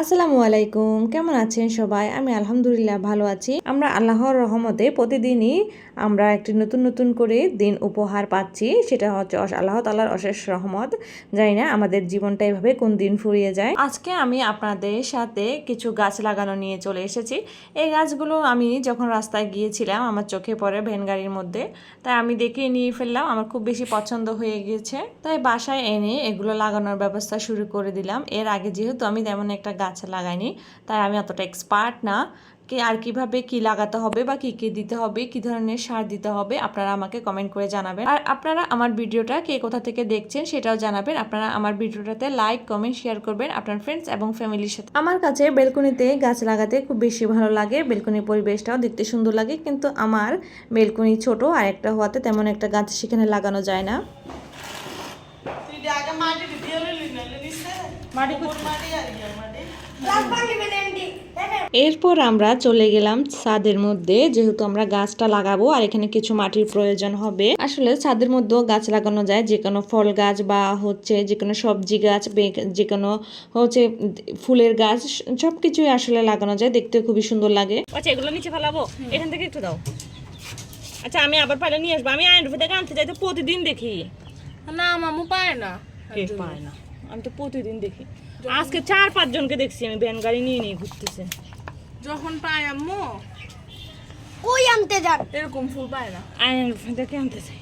আসসালামু আলাইকুম, কেমন আছেন সবাই? আমি আলহামদুলিল্লাহ ভালো আছি। আমরা আল্লাহর রহমতে প্রতিদিনই আমরা একটি নতুন নতুন করে দিন উপহার পাচ্ছি। সেটা হচ্ছে আল্লাহ তালার অশেষ রহমত। জানি না আমাদের জীবনটা এভাবে কোন দিন ফুরিয়ে যায়। আজকে আমি আপনাদের সাথে কিছু গাছ লাগানো নিয়ে চলে এসেছি। এই গাছগুলো আমি যখন রাস্তায় গিয়েছিলাম, আমার চোখে পড়ে ভ্যান গাড়ির মধ্যে। তাই আমি দেখে নিয়ে ফেললাম, আমার খুব বেশি পছন্দ হয়ে গিয়েছে। তাই বাসায় এনে এগুলো লাগানোর ব্যবস্থা শুরু করে দিলাম। এর আগে যেহেতু আমি তেমন একটা গাছ লাগাইনি। তাই আমি অতটা এক্সপার্ট না। কি আর কীভাবে কি লাগাতে হবে বা কি কি দিতে হবে কি ধরনের সার দিতে হবে আপনারা আমাকে কমেন্ট করে জানাবেন। আর আপনারা আমার ভিডিওটা কে কোথা থেকে দেখছেন সেটাও জানাবেন। আপনারা আমার ভিডিওটাতে লাইক কমেন্ট শেয়ার করবেন আপনার ফ্রেন্ডস এবং ফ্যামিলির সাথে। আমার কাছে বেলকনিতে গাছ লাগাতে খুব বেশি ভালো লাগে। বেলকনির পরিবেশটাও দেখতে সুন্দর লাগে। কিন্তু আমার বেলকনি ছোট আর একটা হওয়াতে তেমন একটা গাছ সেখানে লাগানো যায় না। মাটি আর মাটি এরপর আমরা চলে গেলাম ছাদের মধ্যে যেহেতু আমরা গাছটা লাগাবো আর এখানে কিছু মাটির প্রয়োজন হবে। আসলে ছাদের মধ্যেও গাছ লাগানো যায় যে কোনো ফল গাছ বা হচ্ছে যে কোনো সবজি গাছ যে কোনো হচ্ছে ফুলের গাছ সব কিছুই আসলে লাগানো যায় দেখতে খুবই সুন্দর লাগে। আচ্ছা এগুলো নিচে ফেলাবো? এখান থেকে একটু দাও। আচ্ছা আমি আবার পাইলে নিয়ে আসব। আমি আইন থেকে আনতে যাই তো প্রতিদিন দেখি। না মামু পায় না। পায় না? আমি তো প্রতিদিন দেখি। আজকে চার পাঁচ জনকে দেখছি আমি ভ্যান গাড়ি নিয়ে নিয়ে ঘুরতেছে। যখন পায় আম্মু ওই আনতে যান? এরকম ফুল পায় না। আইন থেকে আনতে চাই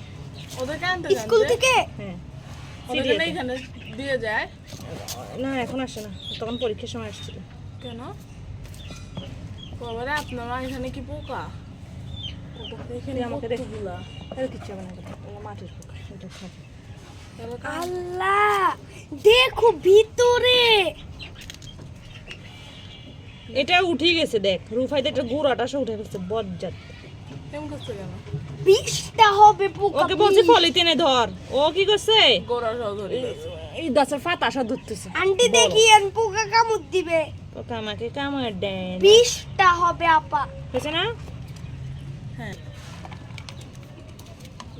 ওদেরকে আনতে যান স্কুল থেকে? হ্যাঁ। ওদেরকে এখানে দিয়ে যায়? না এখন আসে না। তখন পরীক্ষার সময় আসছিল। কেন? বাবারে আপনারা এখানে কি পোকা? এখানে আমাকে দেখ। কতগুলা। কিচ্ছু হবে না মাটির পোকা এটা খাবে। আল্লাহ! দেখো ভিতরে এটা উঠে গেছে দেখ। রুফাইতে একটা গুড়াটা সে উঠে গেছে বজ্জাত। কেমন করছে কেন বিষটা হবে পোকা ওকে বলছি পলিথিনে ধর। ও কি করছে? গোড়া সহ ধরে এই গাছের ফাতা সব ধরতেছে। আন্টি দেখিয়েন পোকা কামড় দিবে। ওকে আমাকে কামড় দেয় বিষটা হবে আপা। হয়েছে না? হ্যাঁ।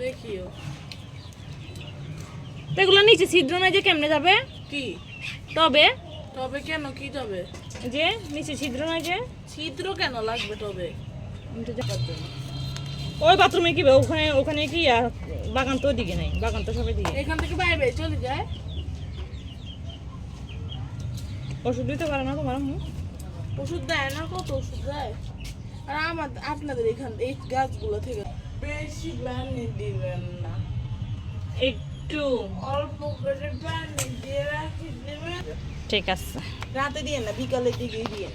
দেখিও। এগুলো নিচে ছিদ্র নাই যে কেমনে যাবে? কি? তবে? তবে কেন? কি যাবে যে নিচে ছিদ্র নাই যে। ছিদ্র কেন লাগবে তবে। ওই বাথরুমে কি? ওখানে ওখানে কি আর বাগান তো দিকে নাই বাগান তো সবাই দিকে। এখান থেকে বাইরে চলে যায়? ওষুধ দিতে পারে না তোমার ওষুধ দেয় না কত ওষুধ দেয়? আর আমার আপনাদের এখান এই গাছগুলো থেকে বেশি পানি দিবেন না। একটু। অল্প করে পানি দিয়ে রাখি দেবেন? ঠিক আছে। রাতে দিয়ে না বিকালের দিকে দিয়ে